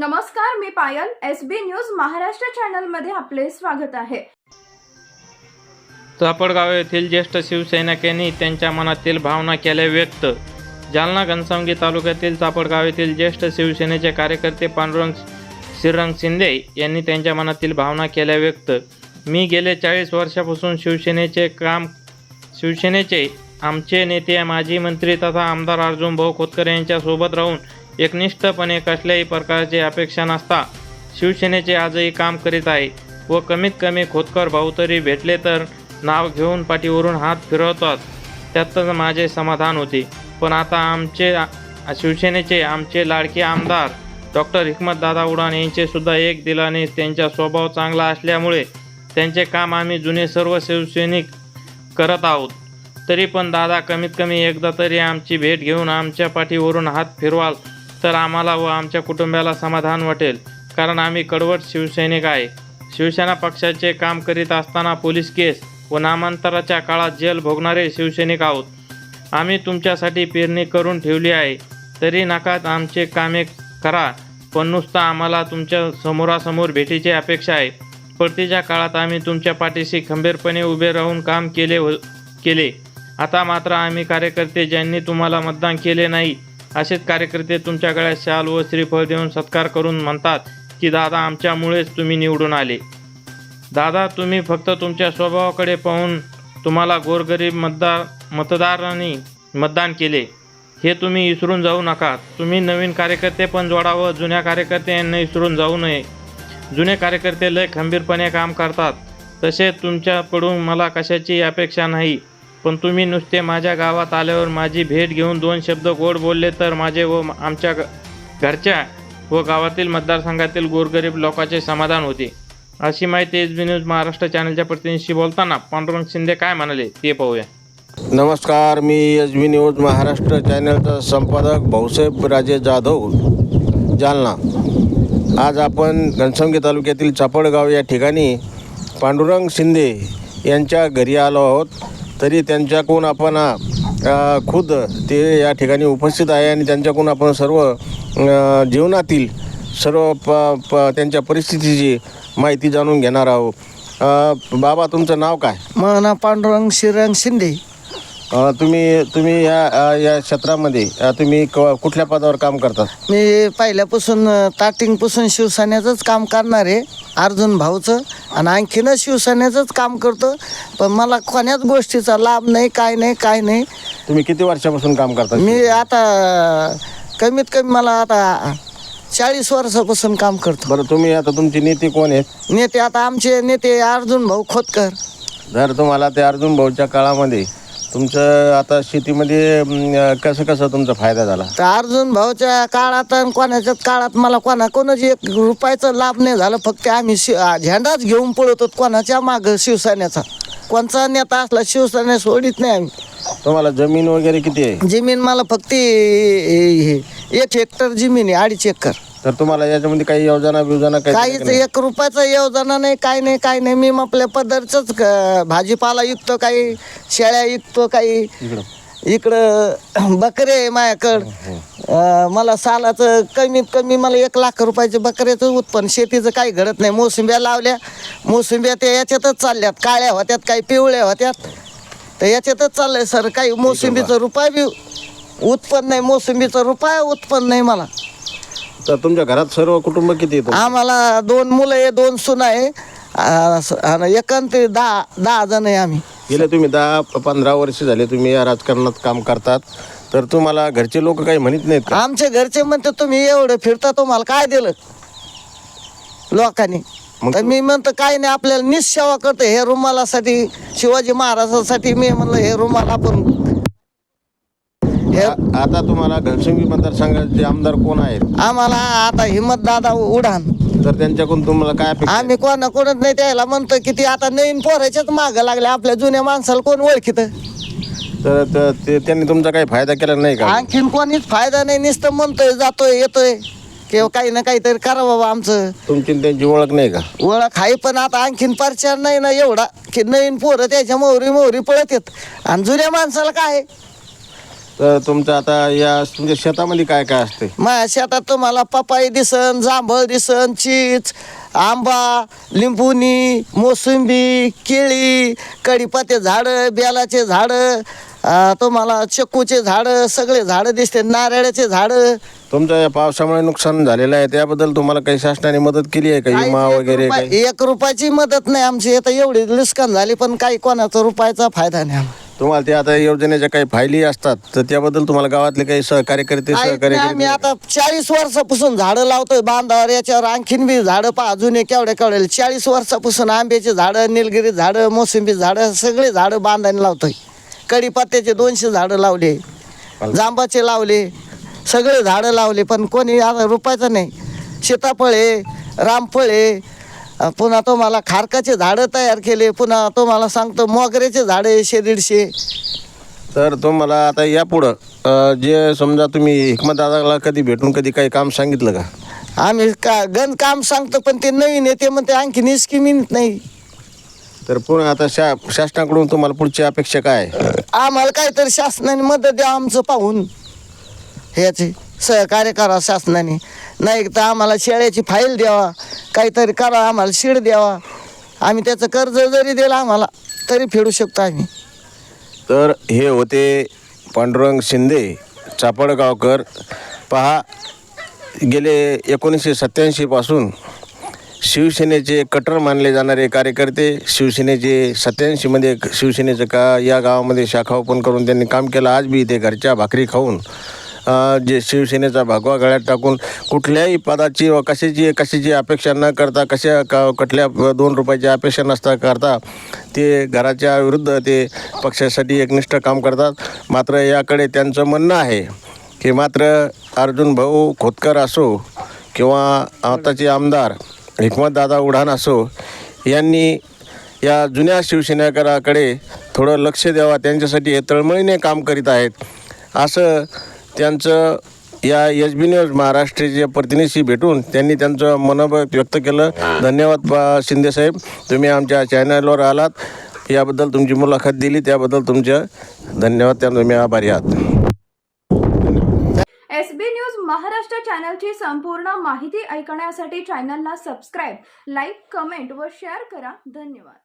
नमस्कार मी Payal S B news Maharashtra चॅनलमध्ये आपले स्वागत आहे. चापडगाव येथील ज्येष्ठ शिवसैनिकांनी त्यांच्या मनातील भावना केल्या व्यक्त. जालना घनसावंगी तालुक्यातील चापडगाव येथील ज्येष्ठ शिवसेनेचे कार्यकर्ते पांडुरंग श्रीरंग शिंदे यांनी त्यांच्या मनातील भावना केल्या व्यक्त. मी गेले चाळीस वर्षापासून शिवसेनेचे काम शिवसेनेचे आमचे नेते माजी मंत्री तथा आमदार अर्जुन भाऊ खोतकर यांच्यासोबत राहून एकनिष्ठपणे कसल्याही प्रकारची अपेक्षा नसता. शिवसेनेचे आजही काम करीत आहे व कमीत कमी खोतकर भाऊ तरी भेटले तर नाव घेऊन पाठीवरून हात फिरवतात. त्यातच माझे समाधान होते. पण आता आमचे शिवसेनेचे आमचे लाडके आमदार डॉक्टर हिकमतदादा उडान यांचेसुद्धा एक दिलाने त्यांचा स्वभाव चांगला असल्यामुळे त्यांचे काम आम्ही जुने सर्व शिवसैनिक करत आहोत. तरी पण दादा कमीत कमी एकदा तरी आमची भेट घेऊन आमच्या पाठीवरून हात फिरवाल. तर आम्हाला व आमच्या कुटुंबाला समाधान वाटेल. कारण आम्ही कडवट शिवसैनिक आहे. शिवसेना पक्षाचे काम करीत असताना पोलीस केस व नामांतराच्या काळात जेल भोगणारे शिवसैनिक आहोत. आम्ही तुमच्यासाठी पेरणी करून ठेवली आहे. तरी नकात आमचे कामे करा पण नुसतं आम्हाला तुमच्या समोरासमोर भेटीची अपेक्षा आहे. परतीच्या काळात आम्ही तुमच्या पाठीशी खंबीरपणे उभे राहून काम केले हो केले. आता मात्र आम्ही कार्यकर्ते ज्यांनी तुम्हाला मतदान केले नाही असेच कार्यकर्ते तुमच्याकडे शाल व श्रीफळ देऊन सत्कार करून म्हणतात की दादा आमच्यामुळेच तुम्ही निवडून आले. दादा तुम्ही फक्त तुमच्या स्वभावाकडे पाहून तुम्हाला गोरगरीब मतदार मतदारांनी मतदान केले. हे तुम्ही विसरून जाऊ नका. तुम्ही नवीन कार्यकर्ते पण जोडावं जुन्या कार्यकर्त्यांना विसरून जाऊ नये. जुने कार्यकर्ते लय खंबीरपणे काम करतात. तसे तुमच्याकडून मला कशाची अपेक्षा नाही. पण तुम्ही नुसते माझ्या गावात आल्यावर माझी भेट घेऊन दोन शब्द गोड बोलले तर माझे व आमच्या घरच्या व गावातील मतदारसंघातील गोरगरीब लोकांचे समाधान होते. अशी माहिती एस बी न्यूज महाराष्ट्र चॅनलच्या प्रतिनिधीशी बोलताना पांडुरंग शिंदे काय म्हणाले ते पाहूया. नमस्कार मी एस बी न्यूज महाराष्ट्र चॅनलचा संपादक भाऊसाहेब राजे जाधव जालना. आज आपण घनसंगी तालुक्यातील चापडगाव या ठिकाणी पांडुरंग शिंदे यांच्या घरी आलो आहोत. तरी त्यांच्याकडून आपण खुद ते या ठिकाणी उपस्थित आहे आणि त्यांच्याकडून आपण सर्व जीवनातील सर्व प प त्यांच्या परिस्थितीची माहिती जाणून घेणार आहोत. बाबा तुमचं नाव काय? माझं पांडुरंग श्रीरंग शिंदे. अ, तुम्ही तुम्ही या अ, या क्षेत्रामध्ये अ, तुम्ही क कुठल्या पदावर काम करतात मी पहिल्यापासून स्टार्टिंगपासून शिवसेनेचंच काम करणार आहे अर्जुन भाऊचं आणि आणखीनच शिवसेनेचंच काम करतो. पण मला कोण्याच गोष्टीचा लाभ नाही काय नाही काय नाही. तुम्ही किती वर्षापासून काम करतात मी आता कमीत कमी मला आता चाळीस वर्षापासून काम करतो. बरं तुम्ही आता तुमचे नेते कोण आहेत? नेते आता आमचे नेते अर्जुन भाऊ खोतकर. जर तुम्हाला ते अर्जुन भाऊच्या काळामध्ये तुमचं आता शेतीमध्ये कसं कसं तुमचा फायदा झाला? तर अर्जुन भाऊच्या काळात आणि कोणाच्याच काळात मला कोणा कोणाची एक रुपयाचा लाभ नाही झाला फक्त आम्ही शि आ, झेंडाच घेऊन पळत होतो कोणाच्या मागं शिवसेनेचा. कोणचा नेता असला शिवसेने सोडित नाही आम्ही. तुम्हाला जमीन वगैरे किती आहे? जमीन मला फक्त हे- हे- एक हेक्टर जमीन आहे अडीच एकर. तर तुम्हाला याच्यामध्ये काही योजना बियोजना काही काहीच एक रुपयाचा योजना नाही काय नाही काय नाही. मी आपल्या पदरचंच क- भाजीपाला विकतो काही शेळ्या विकतो काही. इकडं. इकडं बकरे आहे माझ्याकडं. अं, मला सालाचं कमीत कमी मला एक लाख रुपयाचे बकऱ्याचं उत्पन्न शेतीचं काही घडत नाही. मोसंब्या लावल्या. मोसंब्या त्या याच्यातच चालल्यात. काळ्या होत्यात काही पिवळ्या होत्यात. तर याच्यातच चाललंय सर. काही मोसंबीचं रुपये बी उत्पन्न नाही. मोसंबीचं रुपये उत्पन्न नाही मला. तर तुमच्या घरात सर्व कुटुंब किती येतो आम्हाला दोन मुलं आहे दोन सुना आहे. स- आणि एकंदरीत दहा दहा जण आहे आम्ही. गेले तुम्ही दहा पंधरा वर्ष झाले तुम्ही या राजकारणात काम करतात. तर तुम्हाला घरचे लोक काही म्हणत नाहीत का? आमचे घरचे म्हणते तुम्ही एवढं फिरता तुम्हाला काय दिलं? लोकांनी. मग तर मी म्हणतो काय नाही आपल्याला निसेवा करतो हे रुमालासाठी शिवाजी महाराजांसाठी मी म्हणलं हे रुमाल आपण हे आता तुम्हाला घनसंगी मतदारसंघाचे आमदार कोण आहेत? आम्हाला आता हिम्मत दादा उडान तर त्यांच्याकडून तुम्हाला काय अपेक्षा आहे? आम्ही कोणा कोणच नाही त्याला म्हणतो की ती आता नवीन पोराच्याच मागं लागल्या. आपल्या जुन्या माणसाला कोण ओळखीत? तर तर ते त्यांनी तुमचा काही फायदा केला नाही का? आणखीन कोणीच फायदा नाही. नुसतं म्हणतोय जातोय येतोय. किंवा काही ना काहीतरी करा बाबा आमचं. तुमची आणि त्यांची ओळख नाही का? ओळख आहे पण आता आणखीन प्रचार नाही ना एवढा. की नवीन पोरं त्याच्या मोहरी मोहरी पळत येत. आणि जुन्या माणसाला काय? आहे? तर तुमचं आता या तुमच्या शेतामध्ये काय काय असते? माझ्या शेतात तुम्हाला पपाई दिसन जांभळ दिसन चीच आंबा लिंबुनी मोसंबी केळी कडीपत्ते झाडं बेलाचे झाडं अं, तुम्हाला चक्कूचे झाडं सगळे झाडं दिसते नारळाचे झाडं. तुमचं या पावसामुळे नुकसान झालेलं आहे त्याबद्दल तुम्हाला काही शासनाने मदत केली आहे का? काहीच विमा एक वगैरे काही? एक रुपयाची मदत नाही आमची आता एवढी नुकसान झाली पण काही कोणाचा रुपयाचा फायदा नाही आम्हाला. तुम्हाला ते आता योजनेच्या काही फायली असतात तर त्याबद्दल तुम्हाला गावातले काही सहकार्य नाही, आम्ही करते? आता चाळीस वर्षापासून झाडं लावतोय बांधावर याच्यावर आणखीन बी झाडं पहा अजून एक केवढ्या केवढ्या चाळीस वर्षापासून आंब्याचे झाडं निलगिरी झाडं मोसंबी झाडं सगळे झाडं बांधायला लावतोय. कडीपत्त्याचे दोनशे झाडं लावले जांबाचे लावले सगळे झाडं लावले पण कोणी आता रुपयाचं नाही. सीताफळे रामफळे अं, पुन्हा तुम्हाला खारकाचे झाडं तयार केले पुन्हा तुम्हाला सांगतो मोगऱ्याचे झाडं एकशे दीडशे. तर तुम्हाला आता यापुढं अं, जे समजा तुम्ही हिकमतदादाला कधी भेटून कधी काही काम सांगितलं का? आम्ही का गण काम सांगतो पण ते नवीन येते म्हणते आणखी स्कीम येत नाही. तर पुन्हा आता शा शासनाकडून तुम्हाला पुढची अपेक्षा काय आहे? आम्हाला काहीतरी शासनाने मदत द्या आमचं पाहून. ह्याची सहकार्य करा शासनाने. नाही तर आम्हाला शेळ्याची फाईल द्यावा. काहीतरी करा आम्हाला शीड द्यावा. आम्ही त्याचं कर्ज जरी दिलं आम्हाला तरी फेडू शकतो आम्ही. तर हे होते पांडुरंग शिंदे चापडगावकर. पहा गेले एकोणीसशे सत्याऐंशीपासून शिवसेनेचे कट्टर मानले जाणारे कार्यकर्ते शिवसेनेचे सत्याऐंशीमध्ये शिवसेनेचं का या गावामध्ये शाखा ओपन करून त्यांनी काम केलं आज बी इथे घरच्या भाकरी खाऊन जे शिवसेनेचा भगवा गळ्यात टाकून कुठल्याही पदाची व कशाची कशाची अपेक्षा न करता कशा का कुठल्या दोन रुपयाची अपेक्षा नसता करता ते घराच्या विरुद्ध ते पक्षासाठी एकनिष्ठ काम करतात. मात्र याकडे त्यांचं म्हणणं आहे की मात्र अर्जुन भाऊ खोतकर असो किंवा आताचे आमदार हिकमतदादा उडान असो यांनी या जुन्या शिवसेनेकराकडे थोडं लक्ष द्यावा त्यांच्यासाठी हे तळमळीने काम करीत आहेत. असं त्यांचं या एच बी न्यूज महाराष्ट्राच्या प्रतिनिधीशी भेटून त्यांनी त्यांचं मनोबत व्यक्त केलं. धन्यवाद बा शिंदेसाहेब तुम्ही आमच्या चॅनलवर आलात. याबद्दल तुमची मुलाखत दिली. त्याबद्दल तुमचं धन्यवाद. त्या तुम्ही आभारी आहात. एस बी न्यूज महाराष्ट्र चॅनलची संपूर्ण माहिती ऐकण्यासाठी चॅनलला सबस्क्राईब लाईक कमेंट व शेअर करा. धन्यवाद.